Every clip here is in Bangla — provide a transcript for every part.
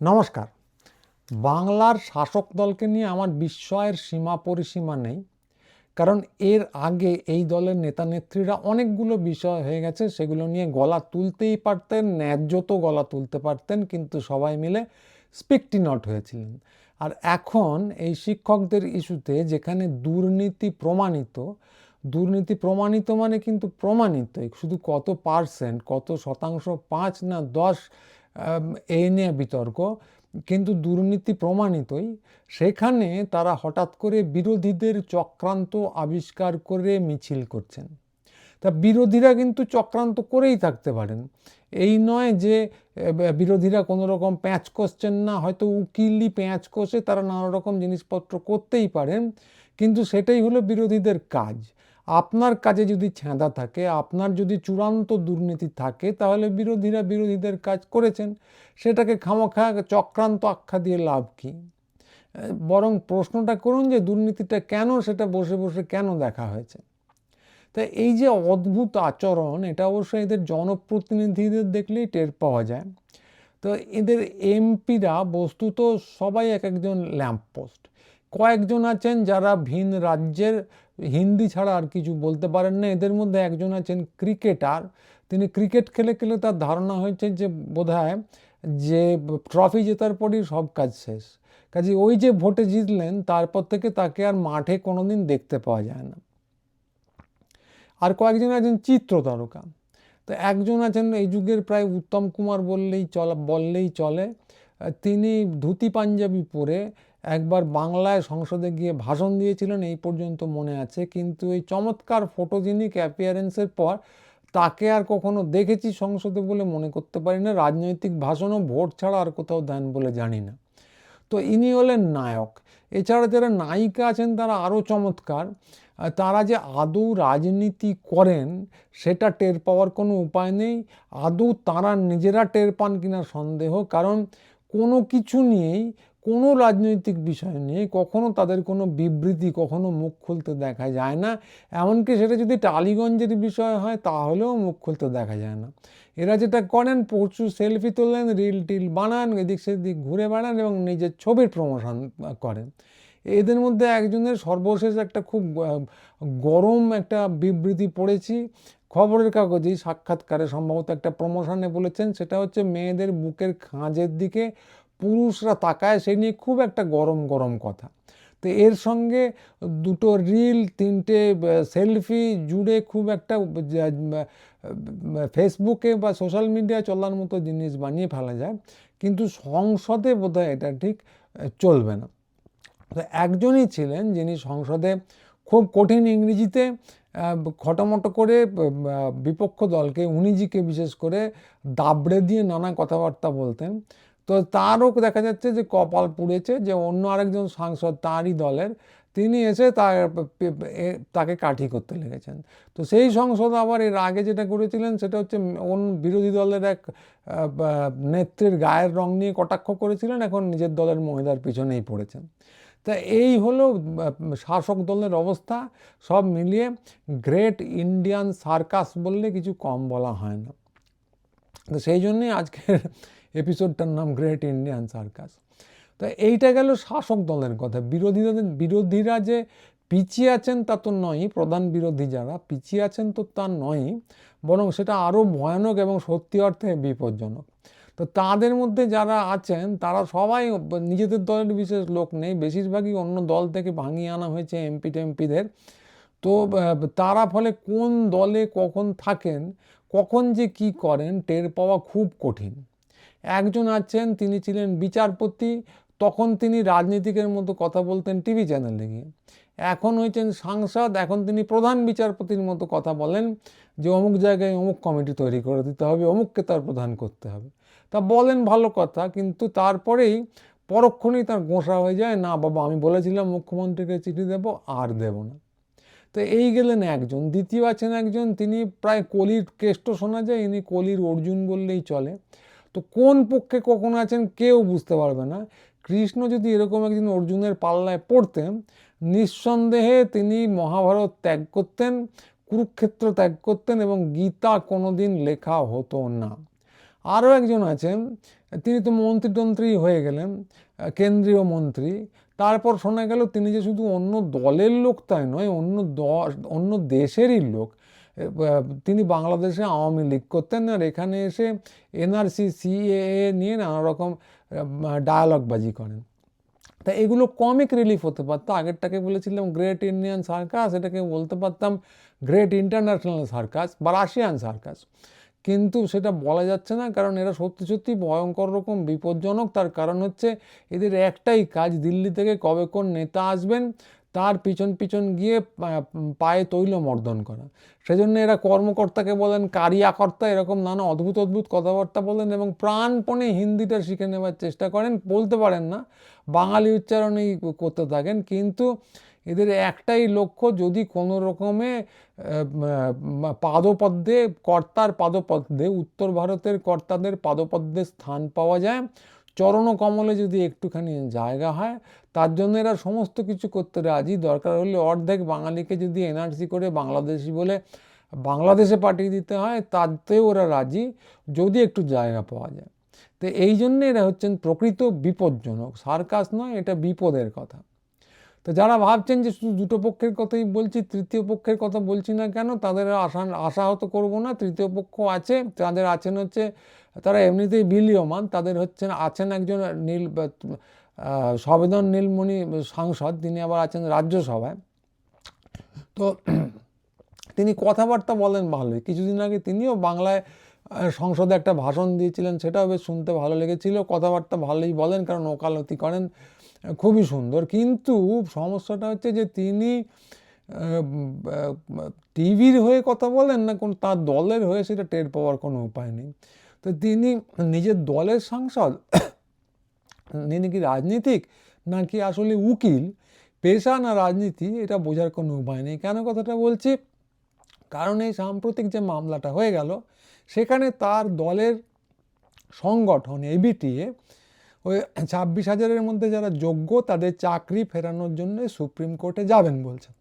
নমস্কার। বাংলার শাসক দলকে নিয়ে আমার বিস্ময়ের সীমা পরিসীমা নেই, কারণ এর আগে এই দলের নেতা নেত্রীরা অনেকগুলো বিষয় হয়ে গেছে, সেগুলো নিয়ে গলা তুলতেই পারতেন ন্যায্য তো গলা তুলতে পারতেন, কিন্তু সবাই মিলে স্পিকটি নট হয়েছিলেন। আর এখন এই শিক্ষকদের ইস্যুতে যেখানে দুর্নীতি প্রমাণিত দুর্নীতি প্রমাণিত মানে কিন্তু প্রমাণিত শুধু কত পার্সেন্ট, কত শতাংশ পাঁচ না দশ এই নিয়ে বিতর্ক। কিন্তু দুর্নীতি প্রমাণিতই। সেখানে তারা হঠাৎ করে বিরোধীদের চক্রান্ত আবিষ্কার করে মিছিল করছেন। তা বিরোধীরা কিন্তু চক্রান্ত করেই থাকতে পারেন। এই নয় যে বিরোধীরা কোনো রকম প্যাঁচ কষছেন না, হয়তো উকিলি প্যাঁচ কষে তারা নানা রকম জিনিসপত্র করতেই পারেন। কিন্তু সেটাই হলো বিরোধীদের কাজ। আপনার কাজে যদি ছেঁদা থাকে, আপনার যদি চূড়ান্ত দুর্নীতি থাকে, তাহলে বিরোধীরা বিরোধীদের কাজ করেছেন। সেটাকে খামোখা চক্রান্ত আখ্যা দিয়ে লাভ কী? বরং প্রশ্নটা করুন যে দুর্নীতিটা কেন, সেটা বসে বসে কেন দেখা হয়েছে? তা এই যে অদ্ভুত আচরণ, এটা অবশ্য এদের জনপ্রতিনিধিদের দেখলেই টের পাওয়া যায়। তো এদের এমপিরা বস্তুত সবাই এক একজন ল্যাম্পপোস্ট। কয়েকজন আছেন যারা ভিন রাজ্যের হিন্দি ছাড়া আর কিছু বলতে পারেন না। এদের মধ্যে একজন আছেন ক্রিকেটার। তিনি ক্রিকেট খেলে খেলে তার ধারণা হয়েছে যে, বোধহয় যে ট্রফি জেতার পরই সব কাজ শেষ। কাজে ওই যে ভোটে জিতলেন, তারপর থেকে তাকে আর মাঠে কোনোদিন দেখতে পাওয়া যায় না। আর কয়েকজন আছেন চিত্র তারকা। তো একজন আছেন এই যুগের প্রায় উত্তম কুমার বললেই চলে বললেই চলে। তিনি ধুতি পাঞ্জাবি পরে একবার বাংলায় সংসদে গিয়ে ভাষণ দিয়েছিলেন, এই পর্যন্ত মনে আছে। কিন্তু এই চমৎকার ফটোজেনিক অ্যাপিয়ারেন্সের পর তাকে আর কখনো দেখেছি সংসদে বলে মনে করতে পারি না। রাজনৈতিক ভাষণও ভোট ছাড়া আর কোথাও দেন বলে জানি না। তো ইনি হলেন নায়ক। এছাড়া যারা নায়িকা আছেন, তারা আরও চমৎকার। তারা যে আদৌ রাজনীতি করেন, সেটা টের পাওয়ার কোনো উপায় নেই। আদৌ তারা নিজেরা টের পান কিনা সন্দেহ। কারণ কোনো কিছু নিয়েই কোনো রাজনৈতিক বিষয় নিয়ে কখনো তাদের কোনো বিবৃতি, কখনো মুখ খুলতে দেখা যায় না। এমনকি সেটা যদি টালিগঞ্জের বিষয় হয়, তাহলেও মুখ খুলতে দেখা যায় না। এরা যেটা করেন, প্রচুর সেলফি তোলেন, রিল টিল বানান, এদিক সেদিক ঘুরে বেড়ান এবং নিজের ছবির প্রমোশন করেন। এদের মধ্যে একজনের সর্বশেষ একটা খুব গরম একটা বিবৃতি পড়েছি। খবরের কাগজেই সাক্ষাৎকারে সম্ভবত একটা প্রমোশনে বলেছেন, সেটা হচ্ছে মেয়েদের বুকের খাঁজের দিকে পুরুষরা তাকায় সেই নিয়ে খুব একটা গরম গরম কথা। তো এর সঙ্গে দুটো রিল, তিনটে সেলফি জুড়ে খুব একটা ফেসবুকে বা সোশ্যাল মিডিয়ায় চলার মতো জিনিস বানিয়ে ফেলা যায়। কিন্তু সংসদে বোধহয় এটা ঠিক চলবে না। তো একজনই ছিলেন যিনি সংসদে খুব কঠিন ইংরেজিতে খটোমটো করে বিপক্ষ দলকে উনিজিকে বিশেষ করে, দাবড়ে দিয়ে নানা কথাবার্তা বলতেন। তো তারও দেখা যাচ্ছে যে কপাল পুড়েছে যে অন্য আরেকজন সাংসদ তারই দলের, তিনি এসে তার তাকে কাঠি করতে লেগেছেন। তো সেই সংসদ আবার এর আগে যেটা করেছিলেন সেটা হচ্ছে অন্য বিরোধী দলের এক নেত্রীর গায়ের রং নিয়ে কটাক্ষ করেছিলেন, এখন নিজের দলের মহিলার পিছনেই পড়েছেন। তা এই হলো শাসক দলের অবস্থা, সব মিলিয়ে গ্রেট ইন্ডিয়ান সার্কাস বললে কিছু কম বলা হয় না। তো সেই জন্যই আজকের এপিসোডটার নাম গ্রেট ইন্ডিয়ান সার্কাস তো এইটা গেল শাসক দলের কথা। বিরোধীদের বিরোধীরা যে পিছিয়ে আছেন তা তো নয় প্রধান বিরোধী যারা পিছিয়ে আছেন তো তা নয় বরং সেটা আরও ভয়ানক এবং সত্যি অর্থে বিপজ্জনক। তো তাদের মধ্যে যারা আছেন, তারা সবাই নিজেদের দলের বিশেষ লোক নেই। বেশিরভাগই অন্য দল থেকে ভাঙিয়ে আনা হয়েছে এমপি টেমপিদের। তো তারা ফলে কোন দলে কখন থাকেন, কখন যে কি করেন, টের পাওয়া খুব কঠিন। একজন আছেন, তিনি ছিলেন বিচারপতি, তখন তিনি রাজনীতিকের মতো কথা বলতেন টিভি চ্যানেলে গিয়ে। এখন হয়েছেন সাংসদ, এখন তিনি প্রধান বিচারপতির মতো কথা বলেন যে অমুক জায়গায় অমুক কমিটি তৈরি করে দিতে হবে, অমুককে তার প্রধান করতে হবে। তা বলেন ভালো কথা, কিন্তু তারপরেই পরক্ষণেই তার গোঁসা হয়ে যায়, না বাবা, আমি বলেছিলাম মুখ্যমন্ত্রীকে চিঠি দেব, আর দেব না। তো এই গেলেন একজন, দ্বিতীয় আছেন একজন, তিনি প্রায় কলির কেষ্ট শোনা যায়, ইনি কলির অর্জুন বললেই চলে। তো কোন পক্ষে কখন আছেন কেউ বুঝতে পারবে না। কৃষ্ণ যদি এরকম একদিন অর্জুনের পাল্লায় পড়তেন, নিঃসন্দেহে তিনি মহাভারত ত্যাগ করতেন, কুরুক্ষেত্র ত্যাগ করতেন এবং গীতা কোনোদিন লেখা হতো না। আরও একজন আছেন, তিনি তো মন্ত্রী টন্ত্রী হয়ে গেলেন, কেন্দ্রীয় মন্ত্রী। তারপর শোনা গেল তিনি যে শুধু অন্য দলের লোক তাই নয়, অন্য অন্য দেশেরই লোক। তিনি বাংলাদেশে আওয়ামী লীগ করতেন আর এখানে এসে এনআরসি, সিএএ নিয়ে নানা রকম ডায়ালগবাজি করেন। তা এগুলো কমিক রিলিফ হতে পারতো। আগেরটাকে বলেছিলাম গ্রেট ইন্ডিয়ান সার্কাস এটাকে বলতে পারতাম গ্রেট ইন্টারন্যাশনাল সার্কাস বা রাশিয়ান সার্কাস কিন্তু সেটা বলা যাচ্ছে না, কারণ এরা সত্যি সত্যি ভয়ঙ্কর রকম বিপজ্জনক। তার কারণ হচ্ছে এদের একটাই কাজ, দিল্লি থেকে কবে কোন নেতা আসবেন তার পিছন পিছন গিয়ে পায়ে তৈল মর্দন করা। সেজন্য এরা কর্মকর্তাকে বলেন, কারিয়াকর্তা, এরকম নানা অদ্ভুত অদ্ভুত কথাবার্তা বলেন এবং প্রাণপণে হিন্দিটা শিখে নেওয়ার চেষ্টা করেন। বলতে পারেন না, বাঙালি উচ্চারণেই করতে থাকেন, কিন্তু এদের একটাই লক্ষ্য, যদি কোনো রকমে পাদপদ্মে কর্তার পাদপদ্মে, উত্তর ভারতের কর্তাদের পাদপদ্মে স্থান পাওয়া যায় চরণ কমলে যদি একটুখানি জায়গা হয়, তার জন্য এরা সমস্ত কিছু করতে রাজি। দরকার হলে অর্ধেক বাঙালিকে যদি এনআরসি করে বাংলাদেশি বলে বাংলাদেশে পাঠিয়ে দিতে হয়, তাতেও ওরা রাজি, যদি একটু জায়গা পাওয়া যায়। তো এই জন্যে এরা হচ্ছেন প্রকৃত বিপজ্জনক। সার্কাস নয়, এটা বিপদের কথা। তো যারা ভাবছেন যে শুধু দুটো পক্ষের কথাই বলছি, তৃতীয় পক্ষের কথা বলছি না কেন, তাদের আশা আশাহত করব না। তৃতীয় পক্ষ আছে, তাদের আছেন হচ্ছে, তারা এমনিতেই বিলীয়মান, তাদের হচ্ছেন আছেন একজন নীল সবেদন নীলমণি সাংসদ, তিনি আবার আছেন রাজ্যসভায়। তো তিনি কথাবার্তা বলেন ভালোই। কিছুদিন আগে তিনিও বাংলায় সংসদে একটা ভাষণ দিয়েছিলেন, সেটাও বেশ শুনতে ভালো লেগেছিল। কথাবার্তা ভালোই বলেন, কারণ ওকালতি করেন। খুবই সুন্দর। কিন্তু সমস্যাটা হচ্ছে যে তিনি টিভির হয়ে কথা বলেন না, কোন তার দলের হয়ে সেটা টের পাওয়ার কোনো উপায় নেই। তো তিনি নিজের দলের সাংসদ, তিনি কি রাজনীতিক নাকি আসলে উকিল? পেশা না রাজনীতি, এটা বোঝার কোনো উপায় নেই। কেন কথাটা বলছি? কারণ এই সাম্প্রতিক যে মামলাটা হয়ে গেল, সেখানে তার দলের সংগঠন এবিটিএ ওই ছাব্বিশ হাজারের মধ্যে যারা যোগ্য, তাদের চাকরি ফেরানোর জন্য সুপ্রিম কোর্টে যাবেন বলছেন।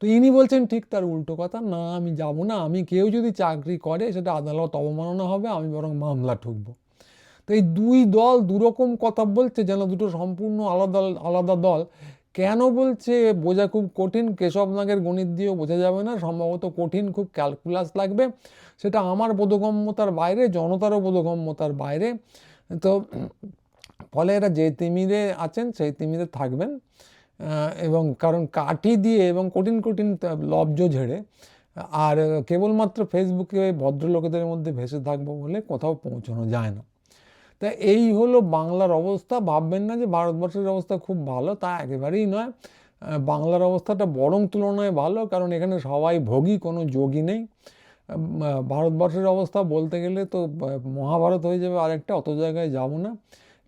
তো ইনি বলছেন, ঠিক তার উল্টো কথা, না, আমি যাব না। আমি কেউ যদি চাকরি করে, সেটা আদালত অবমাননা হবে, আমি বরং মামলা ঠুকব। তো এই দুই দল দুরকম কথা বলছে, যেন দুটো সম্পূর্ণ আলাদা আলাদা দল। কেন বলছে, বোঝা খুব কঠিন, কেশব নাগের গণিত দিয়েও বোঝা যাবে না। সম্ভবত কঠিন, খুব ক্যালকুলাস লাগবে। সেটা আমার বোধগম্যতার বাইরে, জনতারও বোধগম্যতার বাইরে। তো ফলে এরা যে তিমিরে আছেন, সেই তিমিরে থাকবেন এবং কারণ কাঠি দিয়ে এবং কঠিন কঠিন লব্জ ঝেড়ে, আর কেবলমাত্র ফেসবুকে ভদ্রলোকেদের মধ্যে ভেসে থাকব বলে কোথাও পৌঁছানো যায় না। তা এই হলো বাংলার অবস্থা। ভাববেন না যে ভারতবর্ষের অবস্থা খুব ভালো, তা একেবারেই নয়। বাংলার অবস্থাটা বরং তুলনায় ভালো, কারণ এখানে সবাই ভোগী, কোনো যোগী নেই। ভারতবর্ষের অবস্থা বলতে গেলে তো মহাভারত হয়ে যাবে আরেকটা, অত জায়গায় যাব না।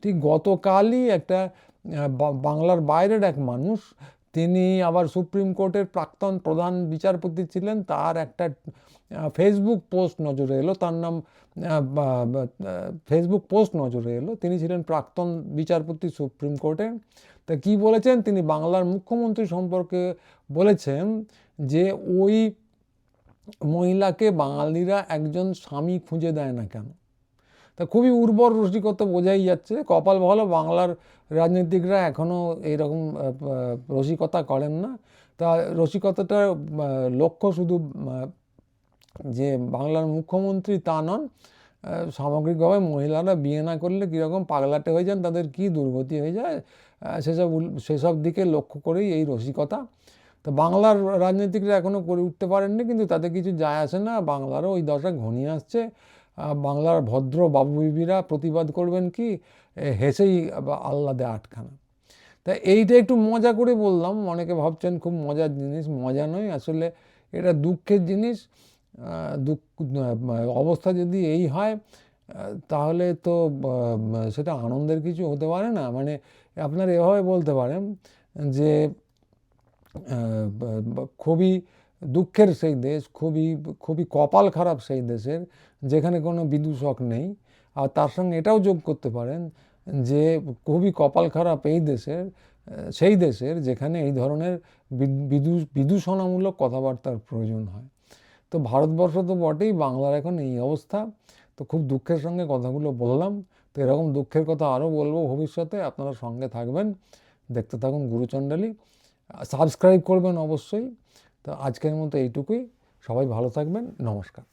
ঠিক গতকালই একটা বাংলার বাইরের এক মানুষ, তিনি আবার সুপ্রিম কোর্টের প্রাক্তন প্রধান বিচারপতি ছিলেন, তার একটা ফেসবুক পোস্ট নজরে এলো, তার নাম ফেসবুক পোস্ট নজরে এলো। তিনি ছিলেন প্রাক্তন বিচারপতি সুপ্রিম কোর্টে তা কি বলেছেন? তিনি বাংলার মুখ্যমন্ত্রী সম্পর্কে বলেছেন যে ওই মহিলাকে বাঙালিরা একজন স্বামী খুঁজে দেয় না কেন? তা খুবই উর্বর রসিকতা বোঝাই যাচ্ছে। কপাল ভালো বাংলার রাজনীতিকরা এখনও আহ, রসিকতা করেন না। তা রসিকতাটার লক্ষ্য শুধু যে বাংলার মুখ্যমন্ত্রী তা নন সামগ্রিকভাবে মহিলারা বিয়ে না করলে কীরকম পাগলাটে হয়ে যান তাদের কী দুর্গতি হয়ে যায়? সেসব সেসব দিকে লক্ষ্য করেই এই রসিকতা। তো বাংলার রাজনীতিকরা এখনও করে উঠতে পারেননি, কিন্তু তাতে কিছু যায় আসে না। বাংলারও ওই দশা ঘনিয়ে আসছে। বাংলার ভদ্র বাবু বিবিরা প্রতিবাদ করবেন কি? হেসেই আহ্লাদে আটখানা। তা এইটা একটু মজা করে বললাম। অনেকে ভাবছেন খুব মজার জিনিস। মজা নয়, আসলে এটা দুঃখের জিনিস। দুঃখ অবস্থা যদি এই হয় তাহলে তো সেটা আনন্দের কিছু হতে পারে না। মানে আপনার এভাবে বলতে পারেন যে খুবই দুঃখের সেই দেশ, খুবই খুবই কপাল খারাপ সেই দেশের, যেখানে কোনো বিদূষক নেই। আর তার সঙ্গে এটাও যোগ করতে পারেন যে, খুবই কপাল খারাপ এই দেশের সেই দেশের যেখানে এই ধরনের বিদ- বিদূ, বিদূষণামূলক কথাবার্তার প্রয়োজন হয়। তো ভারতবর্ষ তো বটেই, বাংলার এখন এই অবস্থা। তো খুব দুঃখের সঙ্গে কথাগুলো বললাম। তো এরকম দুঃখের কথা আরও বলব ভবিষ্যতে, আপনারা সঙ্গে থাকবেন। দেখতে থাকুন গুরুচণ্ডালী। সাবস্ক্রাইব করবেন অবশ্যই। তো আজকের মতো এইটুকুই। সবাই ভালো থাকবেন। নমস্কার।